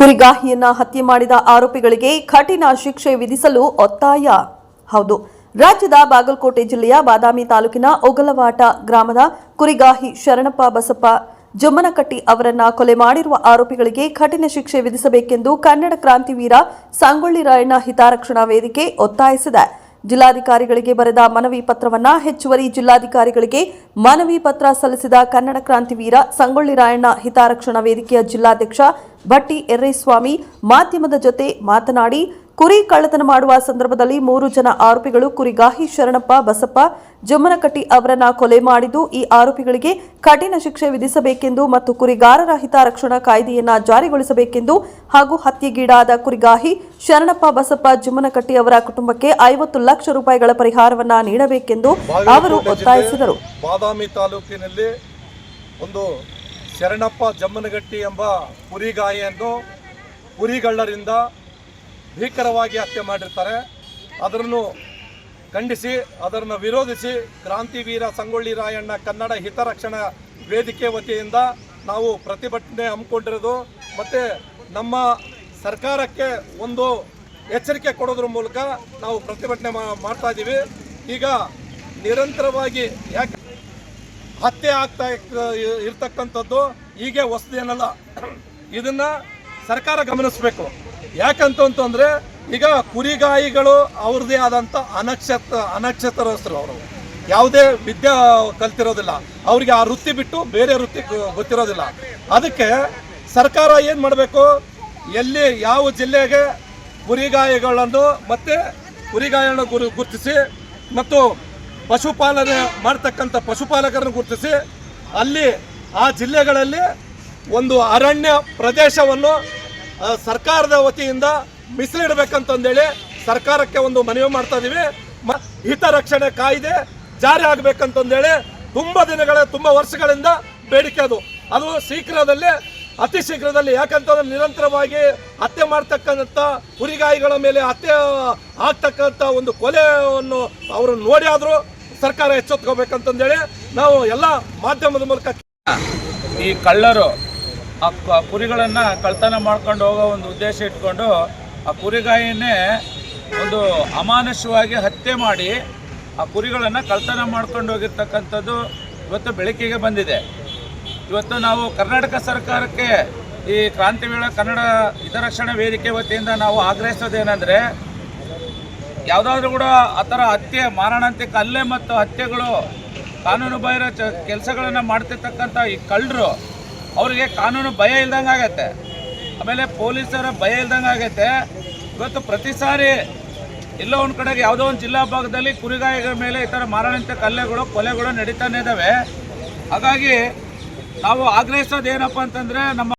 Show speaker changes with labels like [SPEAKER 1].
[SPEAKER 1] ಕುರಿಗಾಹಿಯನ್ನ ಹತ್ಯೆ ಮಾಡಿದ ಆರೋಪಿಗಳಿಗೆ ಕಠಿಣ ಶಿಕ್ಷೆ ವಿಧಿಸಲು ಒತ್ತಾಯ. ಹೌದು, ರಾಜ್ಯದ ಬಾಗಲಕೋಟೆ ಜಿಲ್ಲೆಯ ಬಾದಾಮಿ ತಾಲೂಕಿನ ಒಗಲವಾಟ ಗ್ರಾಮದ ಕುರಿಗಾಹಿ ಶರಣಪ್ಪ ಬಸಪ್ಪ ಜಮ್ಮನಕಟ್ಟಿ ಅವರನ್ನ ಕೊಲೆ ಮಾಡಿರುವ ಆರೋಪಿಗಳಿಗೆ ಕಠಿಣ ಶಿಕ್ಷೆ ವಿಧಿಸಬೇಕೆಂದು ಕನ್ನಡ ಕ್ರಾಂತಿವೀರ ಸಂಗೊಳ್ಳಿ ರಾಯಣ್ಣ ಹಿತಾರಕ್ಷಣಾ ವೇದಿಕೆ ಒತ್ತಾಯಿಸಿದೆ. ಜಿಲ್ಲಾಧಿಕಾರಿಗಳಿಗೆ ಬರೆದ ಮನವಿ ಪತ್ರವನ್ನ ಹೆಚ್ಚುವರಿ ಜಿಲ್ಲಾಧಿಕಾರಿಗಳಿಗೆ ಮನವಿ ಪತ್ರ ಸಲ್ಲಿಸಿದ ಕನ್ನಡ ಕ್ರಾಂತಿವೀರ ಸಂಗೊಳ್ಳಿ ರಾಯಣ್ಣ ಹಿತಾರಕ್ಷಣಾ ವೇದಿಕೆಯ ಜಿಲ್ಲಾಧ್ಯಕ್ಷ ಭಟ್ಟಿ ಎರ್ರೇಸ್ವಾಮಿ ಮಾಧ್ಯಮದ ಜೊತೆ ಮಾತನಾಡಿ ಕುರಿ ಕಳ್ಳತನ ಮಾಡುವ ಸಂದರ್ಭದಲ್ಲಿ ಮೂರು ಜನ ಆರೋಪಿಗಳು ಕುರಿಗಾಹಿ ಶರಣಪ್ಪ ಬಸಪ್ಪ ಜಮ್ಮನಕಟ್ಟಿ ಅವರನ್ನ ಕೊಲೆ ಮಾಡಿದ್ದು ಈ ಆರೋಪಿಗಳಿಗೆ ಕಠಿಣ ಶಿಕ್ಷೆ ವಿಧಿಸಬೇಕೆಂದು ಮತ್ತು ಕುರಿಗಾರರ ಹಿತರಕ್ಷಣಾ ಕಾಯ್ದೆಯನ್ನ ಜಾರಿಗೊಳಿಸಬೇಕೆಂದು ಹಾಗೂ ಹತ್ಯೆಗೀಡಾದ ಕುರಿಗಾಹಿ ಶರಣಪ್ಪ ಬಸಪ್ಪ ಜಮ್ಮನಕಟ್ಟಿ ಅವರ ಕುಟುಂಬಕ್ಕೆ ಐವತ್ತು ಲಕ್ಷ ರೂಪಾಯಿಗಳ ಪರಿಹಾರವನ್ನ ನೀಡಬೇಕೆಂದು ಅವರು ಒತ್ತಾಯಿಸಿದರು.
[SPEAKER 2] ಬಾದಾಮಿ ತಾಲೂಕಿನಲ್ಲಿ ಒಂದು ಶರಣಪ್ಪ ಜಮ್ಮನಗಟ್ಟಿ ಎಂಬ ಕುರಿಗಾಯಿಯನ್ನು ಕುರಿಗಳ್ಳರಿಂದ ಭೀಕರವಾಗಿ ಹತ್ಯೆ ಮಾಡಿರ್ತಾರೆ. ಅದನ್ನು ಖಂಡಿಸಿ ಅದನ್ನು ವಿರೋಧಿಸಿ ಕ್ರಾಂತಿವೀರ ಸಂಗೊಳ್ಳಿ ರಾಯಣ್ಣ ಕನ್ನಡ ಹಿತರಕ್ಷಣಾ ವೇದಿಕೆ ವತಿಯಿಂದ ನಾವು ಪ್ರತಿಭಟನೆ ಹಮ್ಮಿಕೊಂಡಿರೋದು. ಮತ್ತು ನಮ್ಮ ಸರ್ಕಾರಕ್ಕೆ ಒಂದು ಎಚ್ಚರಿಕೆ ಕೊಡೋದ್ರ ಮೂಲಕ ನಾವು ಪ್ರತಿಭಟನೆ ಮಾಡ್ತಾ ಇದ್ದೀವಿ ಈಗ ನಿರಂತರವಾಗಿ ಯಾಕೆ ಹತ್ಯೆ ಆಗ್ತಾ ಇರ್- ಇರ್ತಕ್ಕಂಥದ್ದು, ಹೀಗೆ ಹೊಸದೇನಲ್ಲ. ಇದನ್ನು ಸರ್ಕಾರ ಗಮನಿಸಬೇಕು. ಯಾಕಂತಂತಂದ್ರೆ ಈಗ ಕುರಿಗಾಯಿಗಳು ಅವ್ರದ್ದೇ ಆದಂಥ ಅನಕ್ಷತ ಅನಕ್ಷತರಸ್ಥರು ಅವರು. ಯಾವುದೇ ವಿದ್ಯೆ ಕಲ್ತಿರೋದಿಲ್ಲ. ಅವ್ರಿಗೆ ಆ ವೃತ್ತಿ ಬಿಟ್ಟು ಬೇರೆ ವೃತ್ತಿ ಗೊತ್ತಿರೋದಿಲ್ಲ. ಅದಕ್ಕೆ ಸರ್ಕಾರ ಏನು ಮಾಡಬೇಕು? ಎಲ್ಲಿ ಯಾವ ಜಿಲ್ಲೆಗೆ ಕುರಿಗಾಯಿಗಳನ್ನು ಮತ್ತೆ ಕುರಿಗಾಯಿಗಳನ್ನು ಗುರು ಗುರುತಿಸಿ ಮತ್ತು ಪಶುಪಾಲನೆ ಮಾಡ್ತಕ್ಕಂಥ ಪಶುಪಾಲಕರನ್ನು ಗುರುತಿಸಿ ಅಲ್ಲಿ ಆ ಜಿಲ್ಲೆಗಳಲ್ಲಿ ಒಂದು ಅರಣ್ಯ ಪ್ರದೇಶವನ್ನು ಸರ್ಕಾರದ ವತಿಯಿಂದ ಮೀಸಲಿಡಬೇಕಂತಂದೇಳಿ ಸರ್ಕಾರಕ್ಕೆ ಒಂದು ಮನವಿ ಮಾಡ್ತಾ ಇದೀವಿ. ಹಿತರಕ್ಷಣೆ ಕಾಯ್ದೆ ಜಾರಿ ಆಗ್ಬೇಕಂತಂದೇಳಿ ತುಂಬಾ ದಿನಗಳ, ತುಂಬಾ ವರ್ಷಗಳಿಂದ ಬೇಡಿಕೆ ಅದು. ಅದು ಶೀಘ್ರದಲ್ಲಿ, ಅತಿ ಶೀಘ್ರದಲ್ಲಿ, ಯಾಕಂತಂದ್ರೆ ನಿರಂತರವಾಗಿ ಹತ್ಯೆ ಮಾಡ್ತಕ್ಕಂಥ ಕುರಿಗಾಯಿಗಳ ಮೇಲೆ ಹತ್ಯೆ ಆಗ್ತಕ್ಕಂಥ ಒಂದು ಕೊಲೆಯನ್ನು ಅವರು ನೋಡಿ ಆದರೂ ಸರ್ಕಾರ ಎಚ್ಚೆತ್ಕೋಬೇಕಂತಂದೇಳಿ ನಾವು ಎಲ್ಲ ಮಾಧ್ಯಮದ ಮೂಲಕ
[SPEAKER 3] ಈ ಕಳ್ಳರು ಆ ಕುರಿಗಳನ್ನು ಕಳ್ತನ ಮಾಡ್ಕೊಂಡು ಹೋಗೋ ಒಂದು ಉದ್ದೇಶ ಇಟ್ಕೊಂಡು ಆ ಕುರಿಗಾಯಿನೇ ಒಂದು ಅಮಾನುಷವಾಗಿ ಹತ್ಯೆ ಮಾಡಿ ಆ ಕುರಿಗಳನ್ನು ಕಳ್ತನ ಮಾಡ್ಕೊಂಡು ಹೋಗಿರ್ತಕ್ಕಂಥದ್ದು ಇವತ್ತು ಬೆಳಕಿಗೆ ಬಂದಿದೆ. ಇವತ್ತು ನಾವು ಕರ್ನಾಟಕ ಸರ್ಕಾರಕ್ಕೆ ಈ ಕ್ರಾಂತಿ ವೇಳೆ ಕನ್ನಡ ಹಿತರಕ್ಷಣಾ ವೇದಿಕೆ ವತಿಯಿಂದ ನಾವು ಆಗ್ರಹಿಸೋದೇನೆಂದರೆ, ಯಾವುದಾದ್ರೂ ಕೂಡ ಆ ಥರ ಹತ್ಯೆ, ಮಾರಣಾಂತಿಕ ಹಲ್ಲೆ ಮತ್ತು ಹತ್ಯೆಗಳು ಕಾನೂನು ಬಾಹಿರ ಚ ಕೆಲಸಗಳನ್ನು ಮಾಡ್ತಿರ್ತಕ್ಕಂಥ ಈ ಕಳ್ಳರು ಅವರಿಗೆ ಕಾನೂನು ಭಯ ಇಲ್ದಂಗೆ ಆಗತ್ತೆ. ಆಮೇಲೆ ಪೊಲೀಸರ ಭಯ ಇಲ್ದಂಗೆ ಆಗತ್ತೆ. ಇವತ್ತು ಪ್ರತಿ ಸಾರಿ ಎಲ್ಲೋ ಒಂದು ಕಡೆಗೆ ಯಾವುದೋ ಒಂದು ಜಿಲ್ಲಾ ಭಾಗದಲ್ಲಿ ಕುರಿಗಾಯಿಗಳ ಮೇಲೆ ಈ ಥರ ಮಾರಣಂತೆ ಕಲ್ಲೆಗಳು, ಕೊಲೆಗಳು ನಡೀತಾನೆ ಇದ್ದಾವೆ ಹಾಗಾಗಿ ನಾವು ಆಗ್ರಹಿಸೋದು ಏನಪ್ಪ ಅಂತಂದರೆ ನಮ್ಮ